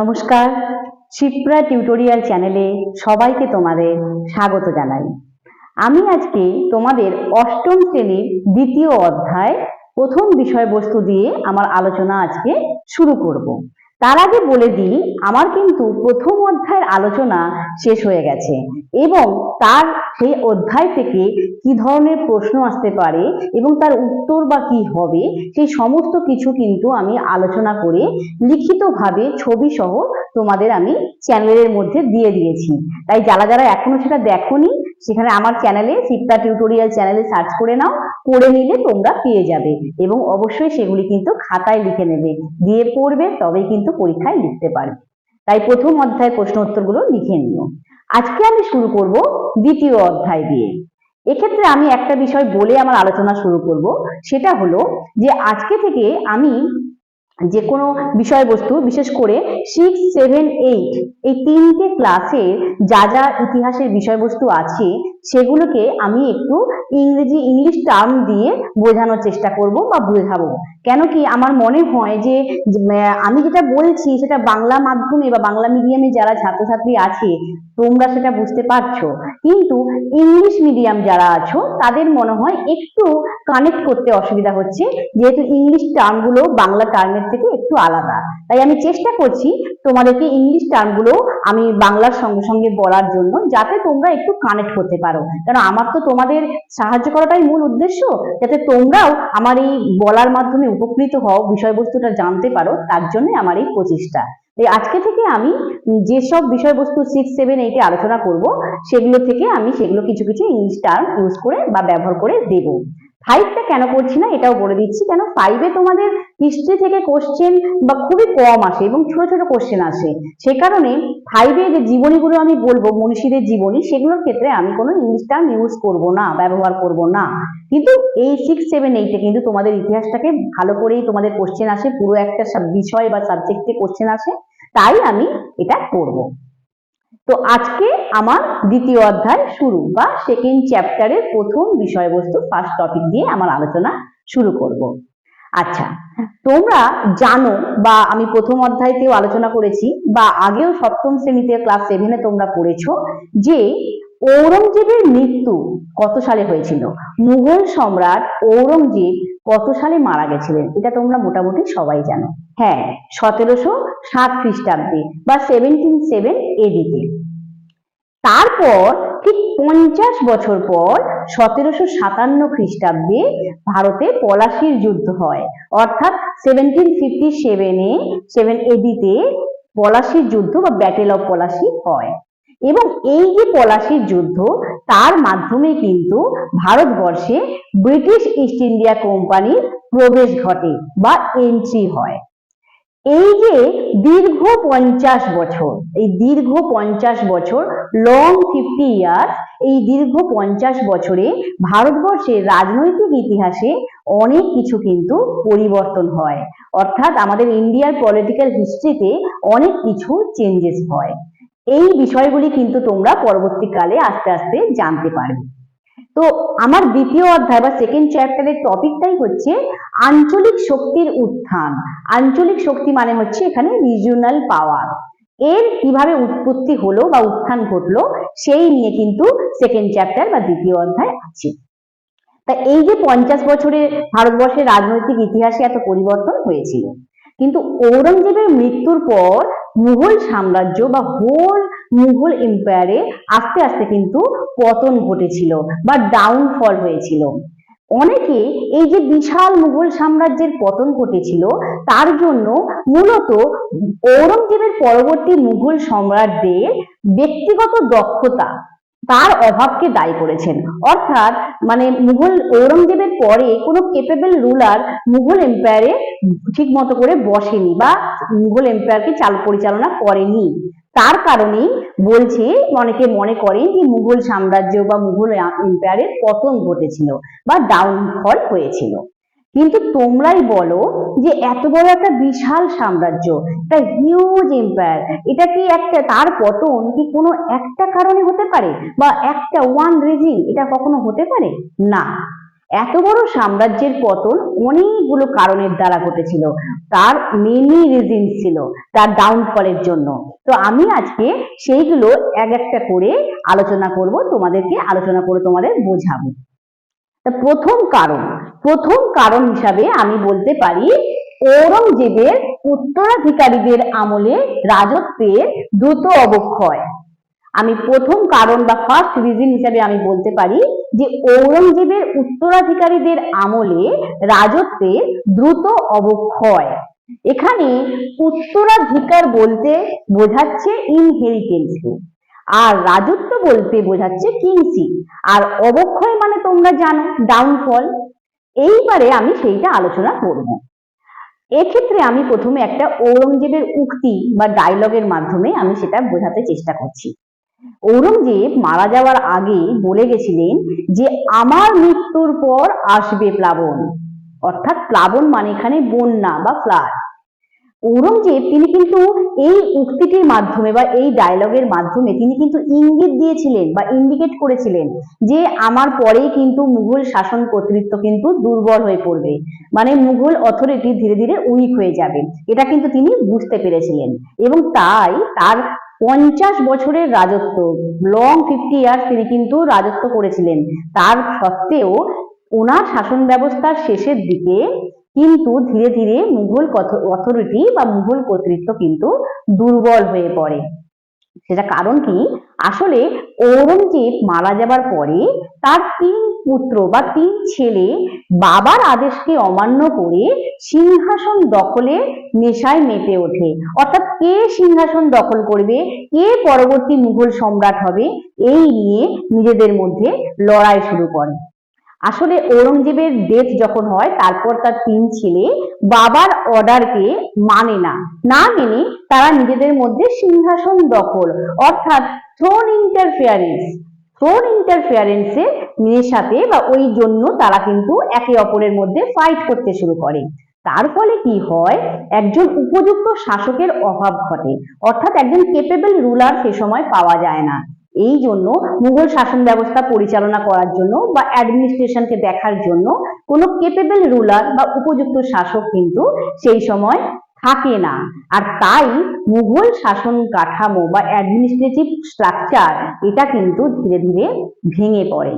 নমস্কার। শিপ্রা টিউটোরিয়াল চ্যানেলে সবাইকে তোমাদের স্বাগত জানাই। আমি আজকে তোমাদের অষ্টম শ্রেণির দ্বিতীয় অধ্যায় প্রথম বিষয়বস্তু দিয়ে আমার আলোচনা আজকে শুরু করব। তার আগে বলে দিই, আমার কিন্তু প্রথম অধ্যায়ের আলোচনা শেষ হয়ে গেছে এবং তার সেই অধ্যায় থেকে কি ধরনের প্রশ্ন আসতে পারে এবং তার উত্তর বা কি হবে, সেই সমস্ত কিছু কিন্তু আমি আলোচনা করে লিখিতভাবে ছবি সহ তোমাদের আমি চ্যানেলের মধ্যে দিয়ে দিয়েছি। তাই যারা যারা এখনও সেটা দেখোনি, সেখানে আমার চ্যানেলে শিপ্রা টিউটোরিয়াল চ্যানেলে সার্চ করে নাও। করে নিলে তোমরা পেয়ে যাবে। এবং অবশ্যই সেগুলি কিন্তু খাতায় লিখে নেবে। দিয়ে পড়বে, তবেই কিন্তু পরীক্ষায় লিখতে পারবে। তাই প্রথম অধ্যায় প্রশ্ন উত্তরগুলো লিখে নিও। আজকে আমি শুরু করব দ্বিতীয় অধ্যায় দিয়ে। এক্ষেত্রে আমি একটা বিষয় বলে আমার আলোচনা শুরু করব। সেটা হলো যে আজকে থেকে আমি যে কোনো বিষয়বস্তু, বিশেষ করে সিক্স সেভেন এইট এই তিনটে ক্লাসের যা যা ইতিহাসের বিষয়বস্তু আছে সেগুলোকে আমি একটু ইংরেজি ইংলিশ টার্ম দিয়ে বোঝানোর চেষ্টা করব বা বোঝাবো। কেন কি আমার মনে হয় যে আমি যেটা বলছি সেটা বাংলা মাধ্যমে বা বাংলা মিডিয়ামে যারা ছাত্রছাত্রী আছে, তোমরা সেটা বুঝতে পারছ। কিন্তু ইংলিশ মিডিয়াম যারা আছো, তাদের মনে হয় একটু কানেক্ট করতে অসুবিধা হচ্ছে, যেহেতু ইংলিশ টার্মগুলো বাংলা টার্মের থেকে একটু আলাদা। তাই আমি চেষ্টা করছি তোমাদেরকে ইংলিশ টার্মগুলো আমি বাংলার সঙ্গে সঙ্গে বলার জন্য, যাতে তোমরা একটু কানেক্ট করতে পারো। কারণ আমার তো তোমাদের সাহায্য করাটাই মূল উদ্দেশ্য। যাতে তোমরাও আমার এই বলার মাধ্যমে উপকৃত হও, বিষয়বস্তুটা জানতে পারো, তার জন্য আমার এই প্রচেষ্টা। আজকে থেকে আমি যেসব বিষয়বস্তু সিক্স সেভেন এইটে আলোচনা করব, সেগুলো থেকে আমি সেগুলো কিছু কিছু ইংলিশ টার্ম ইউজ করে বা ব্যবহার করে দেব। ফাইভটা কেন করছি না এটাও বলে দিচ্ছি। কেন ফাইভে তোমাদের হিস্ট্রি থেকে কোশ্চেন বা খুবই কম আসে এবং ছোট ছোট কোশ্চেন আসে। সে কারণে ফাইভে যে জীবনীগুলো আমি বলব মনীষীদের জীবনী, সেগুলোর ক্ষেত্রে আমি কোনো ইংলিশ টার্ম ইউজ করব না, ব্যবহার করব না। কিন্তু এই সিক্স সেভেন এইটে কিন্তু তোমাদের ইতিহাসটাকে ভালো করেই তোমাদের কোশ্চেন আসে, পুরো একটা বিষয় বা সাবজেক্টে কোশ্চেন আসে, তাই আমি এটা করব তো আজকে আমার দ্বিতীয় অধ্যায় শুরু বা সেকেন্ড চ্যাপ্টারের প্রথম বিষয়বস্তু ফার্স্ট টপিক দিয়ে আমার আলোচনা শুরু করব। আচ্ছা তোমরা জানো বা আমি প্রথম অধ্যায়তেও আলোচনা করেছি বা আগেও সপ্তম শ্রেণীতে ক্লাস সেভেনে তোমরা পড়েছো যে ঔরঙ্গজেবের মৃত্যু কত সালে হয়েছিল? মুঘল সম্রাট ঔরঙ্গজেব কত সালে মারা গেছিলেন? এটা তোমরা মোটামুটি সবাই জানো। হ্যাঁ সতেরোশো সাত খ্রিস্টাব্দে বা সেভেন্টিন সেভেন এডিতে তারপর ঠিক পঞ্চাশ বছর পর সতেরোশো সাতান্ন খ্রিস্টাব্দে ভারতে পলাশির যুদ্ধ হয়। অর্থাৎ সেভেন্টিন ফিফটি সেভেনে সেভেন এডিতে পলাশির যুদ্ধ বা ব্যাটেল অফ পলাশি হয়। এবং এই যে পলাশির যুদ্ধ, তার মাধ্যমে কিন্তু ভারতবর্ষে ব্রিটিশ ইস্ট ইন্ডিয়া কোম্পানির প্রবেশ ঘটে বা এন্ট্রি হয়। এই যে দীর্ঘ পঞ্চাশ বছর, এই দীর্ঘ পঞ্চাশ বছর লং ফিফটি ইয়ার্স এই দীর্ঘ পঞ্চাশ বছরে ভারতবর্ষের রাজনৈতিক ইতিহাসে অনেক কিছু কিন্তু পরিবর্তন হয়। অর্থাৎ আমাদের ইন্ডিয়ার পলিটিক্যাল হিস্ট্রিতে অনেক কিছু চেঞ্জেস হয়। এই বিষয়গুলি কিন্তু তোমরা পরবর্তীকালে আস্তে আস্তে জানতে পারবে। তো আমার দ্বিতীয় অধ্যায় বা সেকেন্ড চ্যাপ্টারের টপিকটাই হচ্ছে আঞ্চলিক শক্তির উত্থান। আঞ্চলিক শক্তি মানে হচ্ছে এখানে রিজিওনাল পাওয়ার এর কীভাবে উৎপত্তি হলো বা উত্থান ঘটলো সেই নিয়ে কিন্তু সেকেন্ড চ্যাপ্টার বা দ্বিতীয় অধ্যায় আছে। তা এই যে পঞ্চাশ বছরে ভারতবর্ষের রাজনৈতিক ইতিহাসে এত পরিবর্তন হয়েছিল। কিন্তু ঔরঙ্গজেবের মৃত্যুর পর মুঘল সাম্রাজ্য বা হোল মুঘল এম্পায়ারে আস্তে আস্তে কিন্তু পতন ঘটেছিল বা ডাউনফল হয়েছিল। অনেকে এই যে বিশাল মুঘল সাম্রাজ্যের পতন ঘটেছিল, তার জন্য মূলত ঔরঙ্গজেবের পরবর্তী মুঘল সম্রাটদের ব্যক্তিগত দক্ষতা তার অভাবকে দায়ী করেছেন। অর্থাৎ মানে মুঘল ঔরঙ্গজেবের পরে কোনো কেপেবল রুলার মুঘল এম্পায়ারে ঠিক মতো করে বসেনি বা মুঘল এম্পায়ারকে চাল পরিচালনা করেনি। তার কারণেই বলছে, অনেকে মনে করেন যে মুঘল সাম্রাজ্য বা মুঘল এম্পায়ারের পতন ঘটেছিল বা ডাউনফল হয়েছিল। কিন্তু তোমরাই বলো যে এত বড় একটা বিশাল সাম্রাজ্য, একটা হিউজ এম্পায়ার এটা কি একটা তার পতন কি কোনো একটা কারণে হতে পারে? বা একটা ওয়ান রিজিন এটা কখনো হতে পারে? না। এত বড় সাম্রাজ্যের পতন অনেকগুলো কারণের দ্বারা ঘটেছিল। তার মেনি রিজন ছিল, তার ডাউনফলের জন্য। তো আমি আজকে সেইগুলো এক একটা করে আলোচনা করব, তোমাদেরকে আলোচনা করে তোমাদের বোঝাবো। প্রথম কারণ প্রথম কারণ হিসাবে আমি বলতে পারি, ঔরঙ্গজেবের উত্তরাধিকারীদের আমলে রাজত্বের দ্রুত অবক্ষয়। আমি প্রথম কারণ বা ফার্স্ট রিজন হিসাবে আমি বলতে পারি যে ঔরঙ্গজেবের উত্তরাধিকারীদের আমলে রাজত্বের দ্রুত অবক্ষয়। এখানে উত্তরাধিকার বলতে বোঝাচ্ছে ইনহেরিটেন্সকে আর রাজত্ব বলতে বোঝাচ্ছে কিংসি আর অবক্ষয় মানে তোমরা জানো ডাউনফল এইবারে আমি সেইটা আলোচনা করব। এক্ষেত্রে আমি প্রথমে একটা ঔরঙ্গজেবের উক্তি বা ডায়লগের মাধ্যমে আমি সেটা বোঝাতে চেষ্টা করছি। ঔরঙ্গজেব মারা যাওয়ার আগে বলে গেছিলেন যে, আমার মৃত্যুর পর আসবে প্লাবন। অর্থাৎ প্লাবন মানে এখানে বন্যা বা ফ্লাড ঔরঙ্গজেব তিনি কিন্তু এই উক্তিটির মাধ্যমে বা এই ডায়লগের মাধ্যমে তিনি কিন্তু ইঙ্গিত দিয়েছিলেন বা ইন্ডিকেট করেছিলেন যে আমার পরেই কিন্তু মুঘল শাসন কর্তৃত্ব কিন্তু দুর্বল হয়ে পড়বে। মানে মুঘল অথরিটি ধীরে ধীরে উইক হয়ে যাবে। এটা কিন্তু তিনি বুঝতে পেরেছিলেন। এবং তাই তার পঞ্চাশ বছরের রাজত্ব লং ফিফটি ইয়ার্স তিনি কিন্তু রাজত্ব করেছিলেন। তার সত্ত্বেও ওনার শাসন ব্যবস্থার শেষের দিকে কিন্তু ধীরে ধীরে মুঘল অথরিটি বা মুঘল কর্তৃত্ব কিন্তু দুর্বল হয়ে পড়ে। সেটা কারণ কি? আসলে ঔরঙ্গজেব মারা যাবার পরে তার তিন পুত্র বা তিন ছেলে বাবার আদেশকে অমান্য করে সিংহাসন দখলে নেশায় মেতে ওঠে। অর্থাৎ কে সিংহাসন দখল করবে? কে পরবর্তী মুঘল সম্রাট হবে? এই নিয়ে নিজেদের মধ্যে লড়াই শুরু করে। আসলে ঔরঙ্গজেবের ডেথ যখন হয়, তারপর তার তিন ছেলে বাবার অর্ডারকে মানে না। না মেনে তারা নিজেদের মধ্যে সিংহাসন দখল, অর্থাৎ থ্রোন ইন্টারফেয়ারেন্স থ্রোন ইন্টারফেয়ারেন্সের সাথে বা ওই জন্য তারা কিন্তু একে অপরের মধ্যে ফাইট করতে শুরু করে। তার ফলে কি হয়? একজন উপযুক্ত শাসকের অভাব ঘটে, অর্থাৎ একজন কেপেবল রুলার সে সময় পাওয়া যায় না। এই জন্য মুঘল শাসন ব্যবস্থা পরিচালনা করার জন্য বা অ্যাডমিনিস্ট্রেশনকে দেখার জন্য কোনো কেপেবল রুলার বা উপযুক্ত শাসক কিন্তু সেই সময় থাকে না। আর তাই মুঘল শাসন কাঠামো বা অ্যাডমিনিস্ট্রেটিভ স্ট্রাকচার এটা কিন্তু ধীরে ধীরে ভেঙে পড়ে।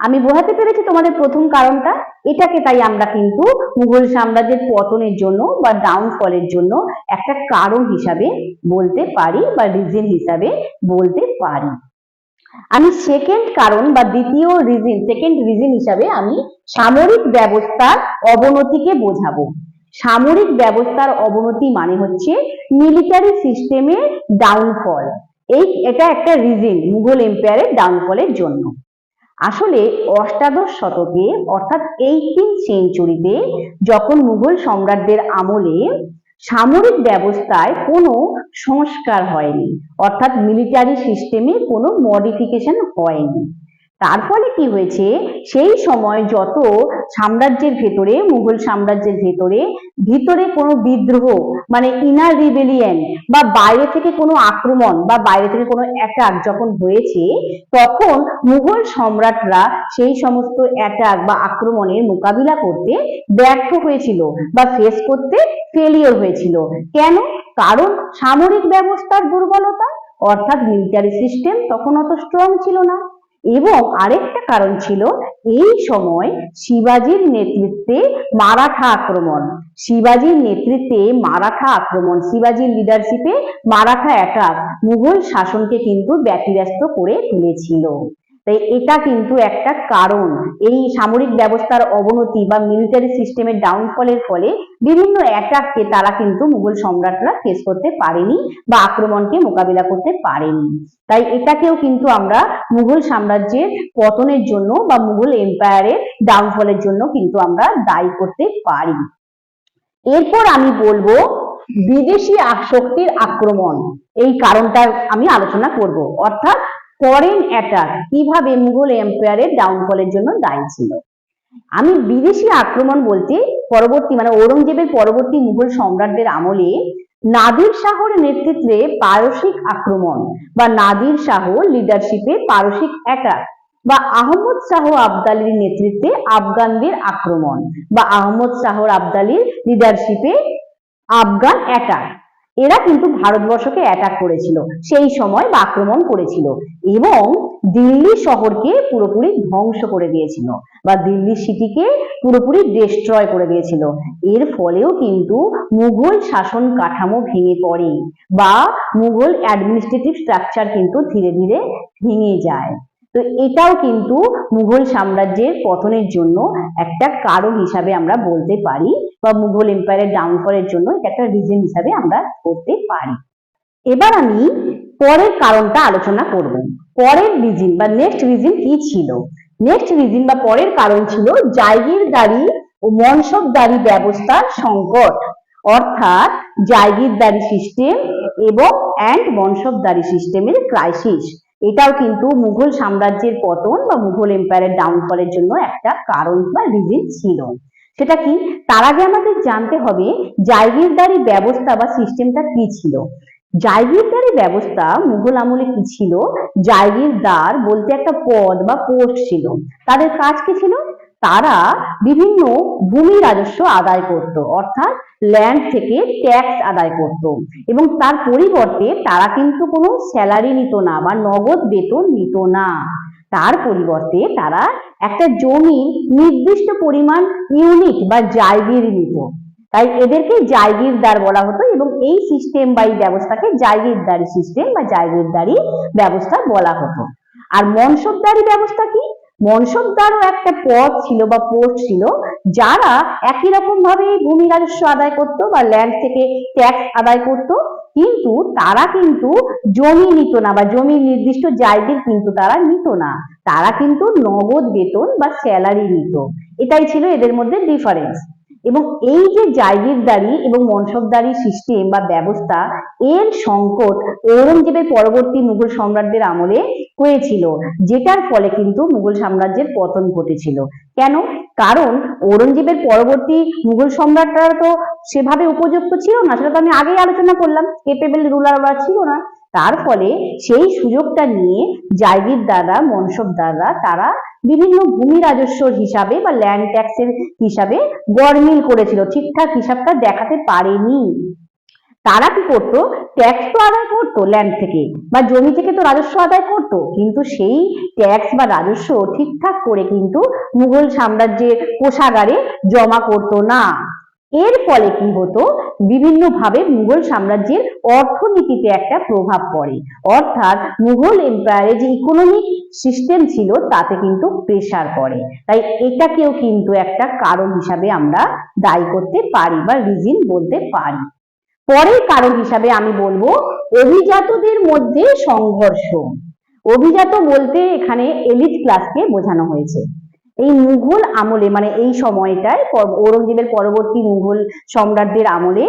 আমি বোঝাতে পেরেছি তোমাদের প্রথম কারণটা। এটাকে তাই আমরা কিন্তু মুঘল সাম্রাজ্যের পতনের জন্য বা ডাউনফলের জন্য একটা কারণ হিসাবে বলতে পারি বা রিজন হিসাবে বলতে পারি। আমি সেকেন্ড কারণ বা দ্বিতীয় রিজন সেকেন্ড রিজন হিসাবে আমি সামরিক ব্যবস্থার অবনতিকে বোঝাবো। সামরিক ব্যবস্থার অবনতি মানে হচ্ছে মিলিটারি সিস্টেমের ডাউনফল এই, এটা একটা রিজন মুঘল এম্পায়ারের ডাউনফলের জন্য। আসলে অষ্টাদশ শতকে, অর্থাৎ এইটিন সেঞ্চুরিতে যখন মুঘল সম্রাটদের আমলে সামরিক ব্যবস্থায় কোনো সংস্কার হয়নি। অর্থাৎ মিলিটারি সিস্টেমে কোনো মডিফিকেশন হয়নি। তার ফলে কি হয়েছে? সেই সময় যত সাম্রাজ্যের ভেতরে, মুঘল সাম্রাজ্যের ভেতরে, ভিতরে কোনো বিদ্রোহ মানে ইনার রিবেলিয়ন বা বাইরে থেকে কোনো আক্রমণ বা বাইরে থেকে কোনো অ্যাটাক যখন হয়েছে, তখন মুঘল সম্রাটরা সেই সমস্ত অ্যাটাক বা আক্রমণের মোকাবিলা করতে ব্যর্থ হয়েছিল বা ফেস করতে ফেলিওর হয়েছিল। কেন? কারণ সামরিক ব্যবস্থার দুর্বলতা, অর্থাৎ মিলিটারি সিস্টেম তখন অত স্ট্রং ছিল না। এবং আরেকটা কারণ ছিল, এই সময় শিবাজির নেতৃত্বে মারাঠা আক্রমণ। শিবাজির নেতৃত্বে মারাঠা আক্রমণ, শিবাজির লিডারশিপে মারাঠা অ্যাটাক মুঘল শাসনকে কিন্তু ব্যতিব্যস্ত করে তুলেছিল। তাই এটা কিন্তু একটা কারণ। এই সামরিক ব্যবস্থার অবনতি বা মিলিটারি সিস্টেমের ডাউনফলের ফলে বিভিন্ন অ্যাটাককে তারা কিন্তু মুঘল সম্রাটরা ফেস করতে পারেনি বা আক্রমণকে মোকাবিলা করতে পারেনি। তাই এটাকেও কিন্তু আমরা মুঘল সাম্রাজ্যের পতনের জন্য বা মুঘল এম্পায়ারের ডাউনফলের জন্য কিন্তু আমরা দায়ী করতে পারি। এরপর আমি বলব বিদেশি শক্তির আক্রমণ। এই কারণটা আমি আলোচনা করব। অর্থাৎ ফরেন অ্যাটাক কীভাবে মুঘল এম্পায়ারের ডাউনফলের জন্য দায়ী ছিল? আমি বিদেশি আক্রমণ বলতে পরবর্তী মানে ঔরঙ্গজেবের পরবর্তী মুঘল সম্রাটদের আমলে নাদির শাহর নেতৃত্বে পারসিক আক্রমণ বা নাদির শাহ লিডারশিপে পারসিক অ্যাটাক বা আহমদ শাহ আবদালির নেতৃত্বে আফগানদের আক্রমণ বা আহমদ শাহর আবদালির লিডারশিপে আফগান অ্যাটাক এরা কিন্তু ভারতবর্ষকে অ্যাটাক করেছিল, সেই সময় বা আক্রমণ করেছিল এবং দিল্লি শহরকে পুরোপুরি ধ্বংস করে দিয়েছিল বা দিল্লি সিটিকে পুরোপুরি ডিস্ট্রয় করে দিয়েছিল। এর ফলেও কিন্তু মুঘল শাসন কাঠামো ভেঙে পড়ে বা মুঘল অ্যাডমিনিস্ট্রেটিভ স্ট্রাকচার কিন্তু ধীরে ধীরে ভেঙে যায়। তো এটাও কিন্তু মুঘল সাম্রাজ্যের পতনের জন্য একটা কারণ হিসাবে আমরা বলতে পারি বা মুঘল এম্পায়ারের ডাউনফলের জন্য এটা একটা রিজন হিসাবে আমরা করতে পারি। এবার আমি পরের কারণটা আলোচনা করব। পরের রিজন বা নেক্সট রিজন কি ছিল? নেক্সট রিজন বা পরের কারণ ছিল জায়গিরদারি ও মনসবদারি ব্যবস্থার সংকট। অর্থাৎ জায়গিরদারি সিস্টেম এবং অ্যান্ড মনসবদারি সিস্টেমের ক্রাইসিস এটাও কিন্তু মুঘল সাম্রাজ্যের পতন বা মুঘল এম্পায়ারের ডাউনফলের জন্য একটা কারণ বা রিজন ছিল। সেটা কি? তার আগে আমাদের জানতে হবে জায়গিরদারি ব্যবস্থা বা সিস্টেমটা কি ছিল? জায়গিরদারি ব্যবস্থা মুঘল আমলে কি ছিল? জায়গিরদার বলতে একটা পদ বা পোস্ট ছিল। তাদের কাজ কি ছিল? তারা বিভিন্ন ভূমি রাজস্ব আদায় করত। অর্থাৎ ল্যান্ড থেকে ট্যাক্স আদায় করত। এবং তার পরিবর্তে তারা কিন্তু কোনো স্যালারি নিত না বা নগদ বেতন নিত না। তার পরিবর্তে তারা একটা জমির নির্দিষ্ট পরিমাণ ইউনিট বা জায়গির নিত। তাই এদেরকে জায়গিরদার বলা হতো এবং এই সিস্টেম বা এই ব্যবস্থাকে জায়গিরদারি সিস্টেম বা জায়গিরদারি ব্যবস্থা বলা হতো। আর মনসবদারি ব্যবস্থা কি? মনসবদারও একটা পদ ছিল বা পোস্ট ছিল, যারা একই রকম ভাবে ভূমি রাজস্ব আদায় করত বা ল্যান্ড থেকে ট্যাক্স আদায় করত, কিন্তু তারা কিন্তু জমি নিত না বা জমির নির্দিষ্ট জায়গায় কিন্তু তারা নিত না। তারা কিন্তু নগদ বেতন বা স্যালারি নিত। এটাই ছিল এদের মধ্যে ডিফারেন্স এবং এই যে জায়গিরদারি এবং মনসবদারি সিস্টেম বা ব্যবস্থা, এর সংকট ঔরঙ্গজেবের পরবর্তী মুঘল সম্রাটদের আমলে হয়েছিল, যেটার ফলে কিন্তু মুঘল সাম্রাজ্যের পতন ঘটেছিল। কেন? কারণ ঔরঙ্গজেবের পরবর্তী মুঘল সম্রাটরা তো সেভাবে উপযুক্ত ছিল না, সেটা তো আমি আগেই আলোচনা করলাম। কেপেবেল রুলার ওরা ছিল না। তার ফলে সেই সুযোগটা নিয়ে জায়গিরদাররা মনসবদাররা তারা বিভিন্ন ভূমি রাজস্বর হিসাবে বা ল্যান্ড ট্যাক্সের হিসাবে গরমিল করেছিল। ঠিকঠাক হিসাবটা দেখাতে পারেনি। তারা কি করতো? ট্যাক্স তো আদায় করতো ল্যান্ড থেকে বা জমি থেকে তো রাজস্ব আদায় করতো, কিন্তু সেই ট্যাক্স বা রাজস্ব ঠিকঠাক করে কিন্তু মুঘল সাম্রাজ্যের কোষাগারে জমা করতো না। এর ফলে কি হতো? বিভিন্নভাবে মুঘল সাম্রাজ্যের অর্থনীতিতে একটা প্রভাব পড়ে। অর্থাৎ মুঘল এম্পায়ারের যে ইকোনমিক সিস্টেম ছিল, তাতে কিন্তু প্রেসার পড়ে। তাই এটাকেও কিন্তু একটা কারণ হিসাবে আমরা দায়ী করতে পারি বা রিজিন বলতে পারি। পরের কারণ হিসাবে আমি বলব, অভিজাতদের মধ্যে সংঘর্ষ। অভিজাত বলতে এখানে এলিট ক্লাসকে বোঝানো হয়েছে। এই মুঘল আমলে মানে এই সময়টায় ঔরঙ্গজেবের পরবর্তী মুঘল সম্রাটদের আমলে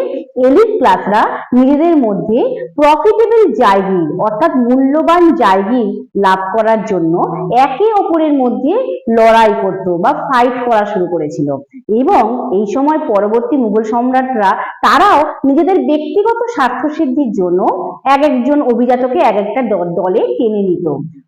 এলিট ক্লাসরা নিজেদের মধ্যে প্রফিটেবল জায়গির, অর্থাৎ মূল্যবান জায়গির লাভ করার জন্য একে অপরের মধ্যে লড়াই করত বা ফাইট করা শুরু করেছিল। এবং এই সময় পরবর্তী মুঘল সম্রাটরা তারাও নিজেদের ব্যক্তিগত স্বার্থ সিদ্ধির জন্য এক একজন অভিজাতকে এক একটা দলে টেনে নিত।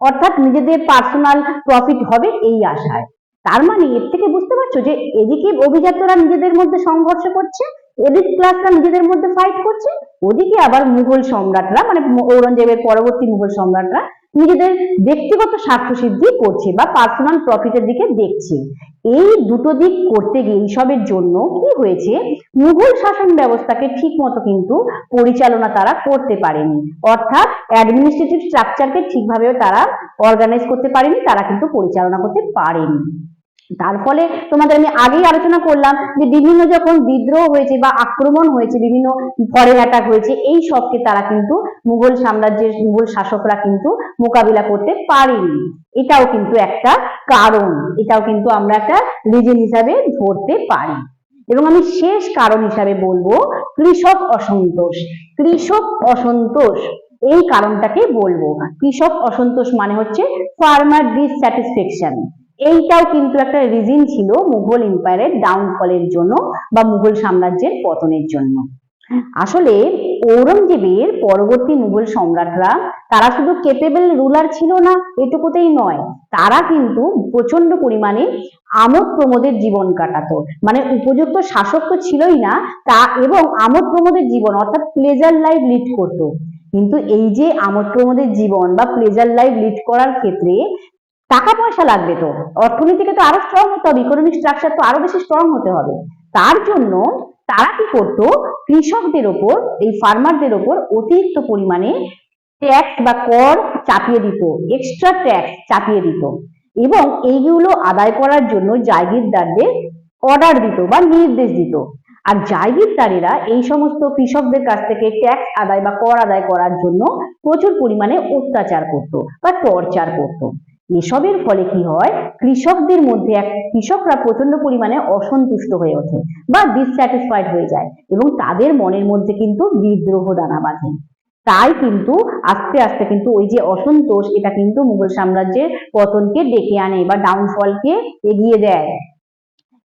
অর্থাৎ নিজেদের পার্সোনাল প্রফিট হবে এই আশায়। তার মানে এর থেকে বুঝতে পারছ যে এদিকে অভিজাতরা নিজেদের মধ্যে সংঘর্ষ করছে, এদিক ক্লাসরা নিজেদের মধ্যে ফাইট করছে, ওদিকে আবার মুঘল সম্রাটরা মানে ঔরঙ্গজেবের পরবর্তী মুঘল সম্রাটরা নিজেদের ব্যক্তিগত স্বার্থ সিদ্ধি করছে বা পার্সোনাল প্রফিটের দিকে দেখছে। এই দুটো দিক করতে গিয়ে এইসবের জন্য কি হয়েছে? মুঘল শাসন ব্যবস্থাকে ঠিক মতো কিন্তু পরিচালনা তারা করতে পারেনি। অর্থাৎ অ্যাডমিনিস্ট্রেটিভ স্ট্রাকচারকে ঠিকভাবেও তারা অর্গানাইজ করতে পারেনি, তারা কিন্তু পরিচালনা করতে পারেনি। তার ফলে তোমাদের আমি আগেই আলোচনা করলাম যে বিভিন্ন যখন বিদ্রোহ হয়েছে বা আক্রমণ হয়েছে, বিভিন্ন ফরেন অ্যাটাক হয়েছে, এই সবকে তারা কিন্তু মুঘল সাম্রাজ্যের মুঘল শাসকরা কিন্তু মোকাবিলা করতে পারেনি। এটাও কিন্তু একটা কারণ, এটাও কিন্তু আমরা একটা রিজন হিসাবে ধরতে পারি। এবং আমি শেষ কারণ হিসাবে বলব, কৃষক অসন্তোষ। কৃষক অসন্তোষ, এই কারণটাকে বলব। কৃষক অসন্তোষ মানে হচ্ছে ফার্মার ডিসস্যাটিসফ্যাকশন এইটাও কিন্তু একটা রিজন ছিল মুঘল এম্পায়ারের ডাউনফলের জন্য বা মুঘল সাম্রাজ্যের পতনের জন্য। আসলে ঔরঙ্গজেবের পরবর্তী মুঘল সম্রাটরা তারা শুধু কেপেবল রুলার ছিল না, এটুকুতেই নয়, তারা কিন্তু প্রচণ্ড পরিমাণে আমোদ প্রমোদের জীবন কাটাতো। মানে উপযুক্ত শাসক তো ছিলই না, তা এবং আমোদ প্রমোদের জীবন অর্থাৎ প্লেজার লাইফ লিড করতো। কিন্তু এই যে আমোদ প্রমোদের জীবন বা প্লেজার লাইফ লিড করার ক্ষেত্রে টাকা পয়সা লাগবে তো। অর্থনীতিকে তো আরও স্ট্রং হতে হবে ইকোনমিক স্ট্রাকচার তো আরও বেশি স্ট্রং হতে হবে। তার জন্য তারা কি করতো? কৃষকদের ওপর, এই ফার্মারদের ওপর অতিরিক্ত পরিমাণে ট্যাক্স বা কর চাপিয়ে দিত এক্সট্রা ট্যাক্স চাপিয়ে দিত। এবং এইগুলো আদায় করার জন্য জায়গিরদারদের অর্ডার দিত বা নির্দেশ দিত। আর জায়গিরদারেরা এই সমস্ত কৃষকদের কাছ থেকে ট্যাক্স আদায় বা কর আদায় করার জন্য প্রচুর পরিমাণে অত্যাচার করত বা টর্চার করত। এসবের ফলে কি হয়? কৃষকদের মধ্যে এক, কৃষকরা প্রচণ্ড পরিমাণে অসন্তুষ্ট হয়ে ওঠে বা ডিসস্যাটিসফাইড হয়ে যায় এবং তাদের মনের মধ্যে কিন্তু বিদ্রোহ দানা বাঁধে। তাই কিন্তু আস্তে আস্তে কিন্তু ওই যে অসন্তোষ, এটা কিন্তু মুঘল সাম্রাজ্যের পতনকে ডেকে আনে বা ডাউনফলকে এগিয়ে দেয়।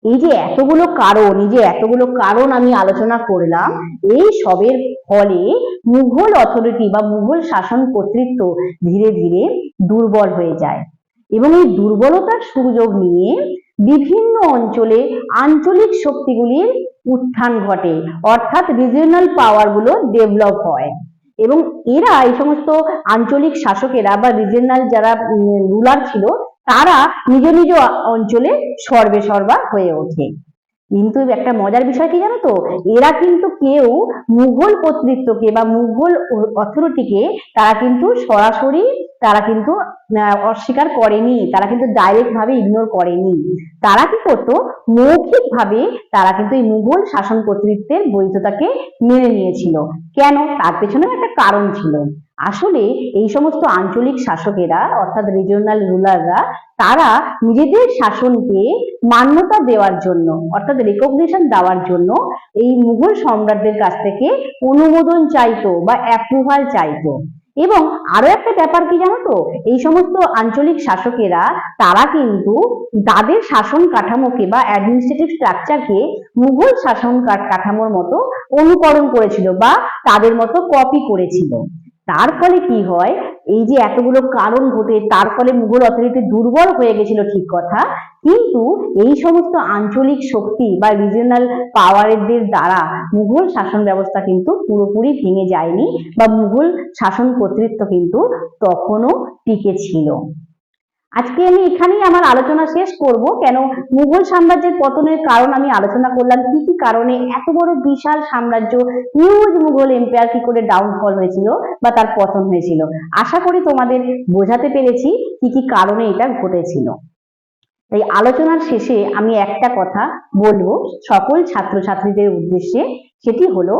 এই যে এতগুলো কারণ, এই যে এতগুলো কারণ আমি আলোচনা করলাম, এই সবের ফলে মুঘল অথরিটি বা মুঘল শাসন কর্তৃত্ব ধীরে ধীরে দুর্বল হয়ে যায়। এবং এই দুর্বলতার সুযোগ নিয়ে বিভিন্ন অঞ্চলে আঞ্চলিক শক্তিগুলির উত্থান ঘটে। অর্থাৎ রিজিওনাল পাওয়ারগুলো ডেভেলপ হয়। এবং এরা এই সমস্ত আঞ্চলিক শাসকেরা বা রিজিওনাল যারা রুলার ছিল, তারা নিজ নিজ অঞ্চলে সর্বে সর্বা হয়ে ওঠে। কিন্তু একটা মজার বিষয় কি জানো তো? এরা কিন্তু কেউ মুঘল কর্তৃত্বকে বা মুঘল অথরিটিকে তারা কিন্তু সরাসরি তারা কিন্তু অস্বীকার করেনি। তারা কিন্তু ডাইরেক্ট ভাবে ইগনোর করেনি। তারা কি করতো? মৌখিক ভাবে তারা কিন্তু এই মুঘল শাসন কর্তৃত্বের বৈধতাকে মেনে নিয়েছিল। কেন? তার পেছনেও একটা কারণ ছিল। আসলে এই সমস্ত আঞ্চলিক শাসকেরা, অর্থাৎ রিজিওনাল রুলাররা তারা নিজেদের শাসনকে মান্যতা দেওয়ার জন্য, অর্থাৎ রেকগনিশন দেওয়ার জন্য এই মুঘল সম্রাটদের কাছ থেকে অনুমোদন চাইতো বা অ্যাপ্রুভাল চাইতো। এবং আরও একটা ব্যাপার কি জানো তো? এই সমস্ত আঞ্চলিক শাসকেরা, তারা কিন্তু তাদের শাসন কাঠামোকে বা অ্যাডমিনিস্ট্রেটিভ স্ট্রাকচারকে মুঘল শাসন কাঠামোর মতো অনুকরণ করেছিল বা তাদের মতো কপি করেছিল। তার ফলে কি হয়? এই যে এতগুলো কারণ ঘটে, তার ফলে মুঘল অর্থনীতি দুর্বল হয়ে গেছিল, ঠিক কথা। কিন্তু এই সমস্ত আঞ্চলিক শক্তি বা রিজিয়নাল পাওয়ারদের দ্বারা মুঘল শাসন ব্যবস্থা কিন্তু পুরোপুরি ভেঙে যায়নি বা মুঘল শাসন কর্তৃত্ব কিন্তু তখনও টিকে ছিল। আজকে আমি এখানেই আমার আলোচনা শেষ করব। কেন মুঘল সাম্রাজ্যের পতনের কারণ আমি আলোচনা করলাম, কি কি কারণে এত বড় বিশাল সাম্রাজ্য হিউজ মুঘল এম্পায়ার কি করে ডাউনফল হয়েছিল বা তার পতন হয়েছিল। আশা করি তোমাদের বোঝাতে পেরেছি কি কি কারণে এটা ঘটেছিল। তাই আলোচনার শেষে আমি একটা কথা বলব সকল ছাত্রছাত্রীদের উদ্দেশ্যে। সেটি হলো,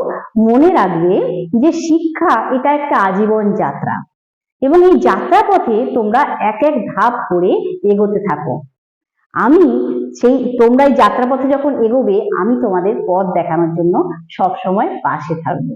মনে রাখবে যে শিক্ষা এটা একটা আজীবন যাত্রা। এবং এই যাত্রা পথে তোমরা এক এক ধাপ করে এগোতে থাকো। আমি সেই, তোমরা এই যাত্রাপথে যখন এগোবে, আমি তোমাদের পথ দেখানোর জন্য সব সময় পাশে থাকব।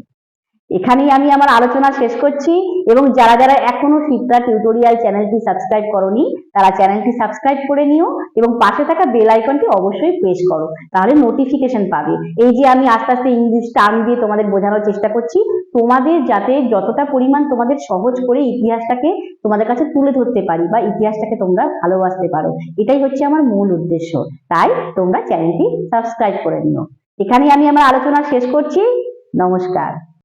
এখানেই আমি আমার আলোচনা শেষ করছি এবং যারা যারা এখনও শিপ্রা টিউটোরিয়াল চ্যানেলটি সাবস্ক্রাইব করনি, তারা চ্যানেলটি সাবস্ক্রাইব করে নিও এবং পাশে থাকা বেল আইকনটি অবশ্যই প্রেস করো, তাহলে নোটিফিকেশন পাবে। এই যে আমি আস্তে আস্তে ইংলিশ টার্ম দিয়ে তোমাদের বোঝানোর চেষ্টা করছি তোমাদের যাতে যতটা পরিমাণ তোমাদের সহজ করে ইতিহাসটাকে তোমাদের কাছে তুলে ধরতে পারি বা ইতিহাসটাকে তোমরা ভালোবাসতে পারো, এটাই হচ্ছে আমার মূল উদ্দেশ্য। তাই তোমরা চ্যানেলটি সাবস্ক্রাইব করে নিও। এখানে আমি আমার আলোচনা শেষ করছি। নমস্কার।